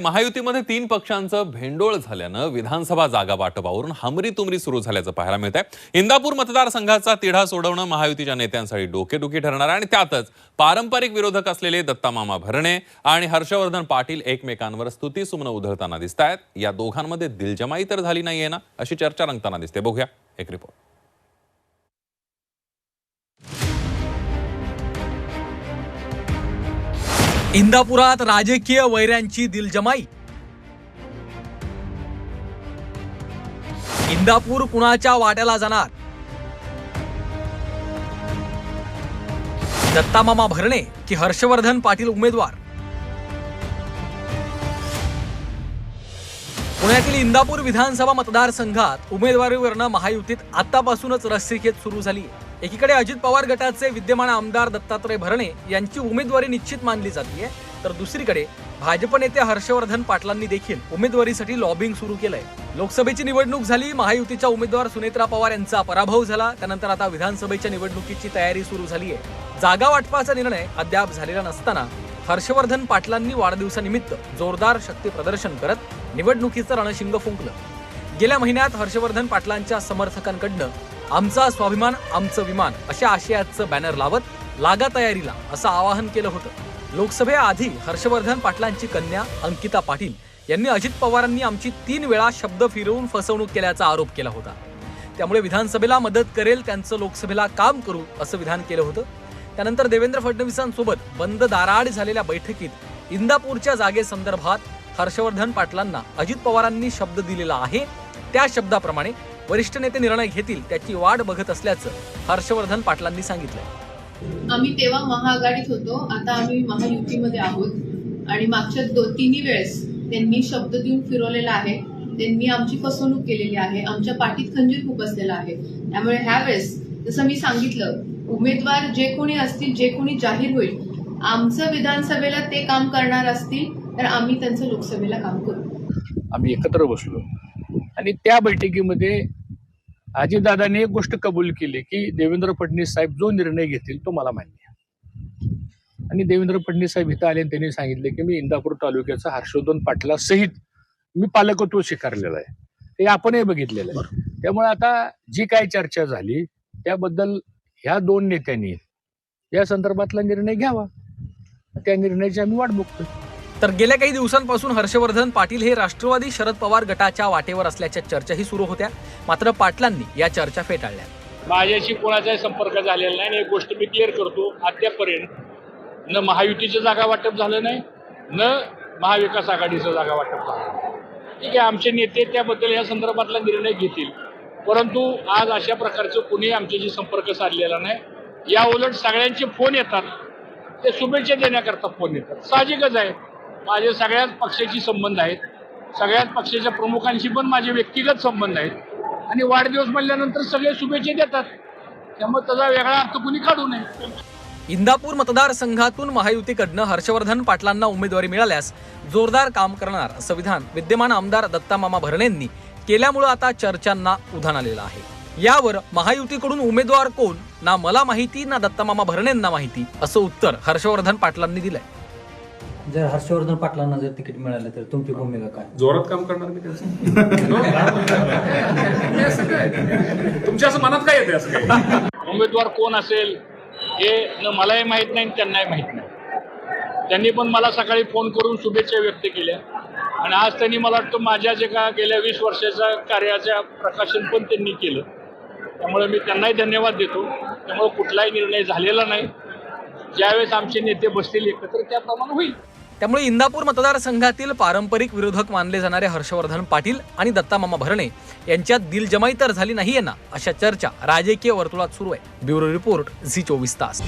महायुतीमध्ये तीन पक्षांचं भेंडोळ झाल्यानं विधानसभा जागा वाटपावरून हमरी तुमरी सुरू झाल्याचं पाहायला मिळत आहे इंदापूर मतदारसंघाचा तिढा सोडवणं महायुतीच्या नेत्यांसाठी डोकेदुखी ठरणार आहे आणि त्यातच पारंपरिक विरोधक असलेले दत्तामामा भरणे आणि हर्षवर्धन पाटील एकमेकांवर स्तुतीसुमनं उधळताना दिसत आहेत या दोघांमध्ये दिलजमाई तर झाली नाहीये ना? अशी चर्चा रंगताना दिसते. बघूया. एक रिपोर्ट इंदापुरात राजकीय वैऱ्यांची दिलजमाई. इंदापूर कुणाच्या वाट्याला जाणार? दत्तामामा भरणे की हर्षवर्धन पाटील उमेदवार? पुण्यातील इंदापूर विधानसभा मतदारसंघात उमेदवारीवरनं महायुतीत आतापासूनच रस्सीखेच सुरू झाली आहे. एकीकडे अजित पवार गटाचे विद्यमान आमदार दत्तात्रय भरणे यांची उमेदवारी निश्चित मानली जाते तर दुसरीकडे भाजप नेते हर्षवर्धन पाटलांनी देखील उमेदवारीसाठी लॉबिंग सुरू केलंय. लोकसभेची निवडणूक झाली महायुतीच्या उमेदवार सुनेत्रा पवार यांचा पराभव झाला त्यानंतर आता विधानसभेच्या निवडणुकीची तयारी सुरू झाली आहे जागा वाटपाचा निर्णय अद्याप झालेला नसताना हर्षवर्धन पाटलांनी वाढदिवसानिमित्त जोरदार शक्ती प्रदर्शन करत निवडणुकीचं रणशिंग फुंकलं. गेल्या महिन्यात हर्षवर्धन पाटलांच्या समर्थकांकडनं आमचा स्वाभिमान आमचं विमान अशा आशयाचं बॅनर लावत लागा तयारीला असं आवाहन केलं होतं. लोकसभेआधी हर्षवर्धन पाटलांची कन्या अंकिता पाटील यांनी अजित पवारांनी आमची तीन वेळा शब्द फिरवून फसवणूक केल्याचा आरोप केला होता. त्यामुळे विधानसभेला मदत करेल त्यांचं लोकसभेला काम करू असं विधान केलं होतं. त्यानंतर देवेंद्र फडणवीसांसोबत बंद दाराआड झालेल्या बैठकीत इंदापूरच्या जागेसंदर्भात हर्षवर्धन पाटलांना अजित पवारांनी शब्द दिलेला आहे. त्या शब्दाप्रमाणे वरिष्ठ नेते निर्णय घेतील त्याची वाट बघत असल्याचं हर्षवर्धन पाटलांनी सांगितलंय आम्ही तेव्हा महाआघाडीत होतो आता आम्ही महायुतीमध्ये आहोत. आणि मागच्या दो तिन्ही वेळेस त्यांनी शब्द देऊन फिरवलेला आहे. त्यांनी आमची फसवणूक केलेली आहे आमच्या पाठीत खंजीर खूप असलेला आहे. त्यामुळे ह्या वेळेस जसं मी सांगितलं उमेदवार जे कोणी असतील जे कोणी जाहीर होईल आमचं विधानसभेला ते काम करणार असतील तर आम्ही त्यांचं लोकसभेला काम करू. आम्ही एकत्र बसलो. आणि त्या बैठकीमध्ये अजितदादांनी एक गोष्ट कबूल केली की देवेंद्र फडणवीस साहेब जो निर्णय घेतील तो मला मान्य आहे. आणि देवेंद्र फडणवीस साहेब इथं आले आणि त्यांनी सांगितले की मी इंदापूर तालुक्याचा हर्षवर्धन पाटला सहित मी पालकत्व स्वीकारलेलं आहे. ते आपणही बघितलेलं आहे. त्यामुळे आता जी काय चर्चा झाली त्याबद्दल ह्या दोन नेत्यांनी या संदर्भातला निर्णय घ्यावा. त्या निर्णयाची आम्ही वाट बघतोय. तर गेल्या काही दिवसांपासून हर्षवर्धन पाटील हे राष्ट्रवादी शरद पवार गटाच्या वाटेवर असल्याच्या चर्चाही सुरू होत्या. मात्र पाटलांनी या चर्चा फेटाळल्या. माझ्याशी कोणाचाही संपर्क झालेला नाही आणि एक गोष्ट मी क्लिअर करतो. अद्यापर्यंत न महायुतीचं जागा वाटप झालं नाही न महाविकास आघाडीचं जागा वाटप झालं ठीक आहे आमचे नेते त्याबद्दल या संदर्भातला निर्णय घेतील. परंतु आज अशा प्रकारचं कोणीही आमच्याशी संपर्क साधलेला नाही. या उलट सगळ्यांचे फोन येतात. ते शुभेच्छा देण्याकरता फोन येतात. साहजिकच आहे. माझे सगळ्याच पक्षाची संबंध आहेत. सगळ्याच पक्षाच्या प्रमुखांशी पण माझे व्यक्तिगत संबंध आहेत. आणि वाढदिवस म्हणल्यानंतर सगळे शुभेच्छा देतात. त्यामुळे त्याचा वेगळा अर्थ कुणी काढू नये. इंदापूर मतदारसंघातून महायुतीकडनं हर्षवर्धन पाटलांना उमेदवारी मिळाल्यास जोरदार काम करणार असं विधान विद्यमान आमदार दत्तामामा भरणेंनी केल्यामुळं आता चर्चांना उधाण आलेलं आहे. यावर महायुतीकडून उमेदवार कोण ना मला माहिती ना दत्तामामा भरणेंना माहिती असं उत्तर हर्षवर्धन पाटलांनी दिलंय. जर हर्षवर्धन पाटलांना जर तिकीट मिळालं तर तुमची भूमिका काय? जोरात काम करणार मी त्यांचं. असं काय तुमच्या असं मनात काय येते असं काय उमेदवार कोण असेल हे न मलाही माहीत नाही आणि त्यांनाही माहीत नाही. त्यांनी पण मला सकाळी फोन करून शुभेच्छा व्यक्त केल्या. आणि आज त्यांनी मला वाटतं माझ्या जे का गेल्या वीस वर्षाच्या कार्याचं प्रकाशन पण त्यांनी केलं. त्यामुळे मी त्यांनाही धन्यवाद देतो. त्यामुळे कुठलाही निर्णय झालेला नाही. ज्यावेळेस आमचे नेते बसतील एकत्र त्याप्रमाणे होईल. त्यामुळे इंदापूर मतदारसंघातील पारंपरिक विरोधक मानले जाणारे हर्षवर्धन पाटील आणि दत्तामामा भरणे यांच्यात दिलजमाई तर झाली नाहीये ना अशा चर्चा राजकीय वर्तुळात सुरू आहे. ब्युरो रिपोर्ट झी चोवीस तास.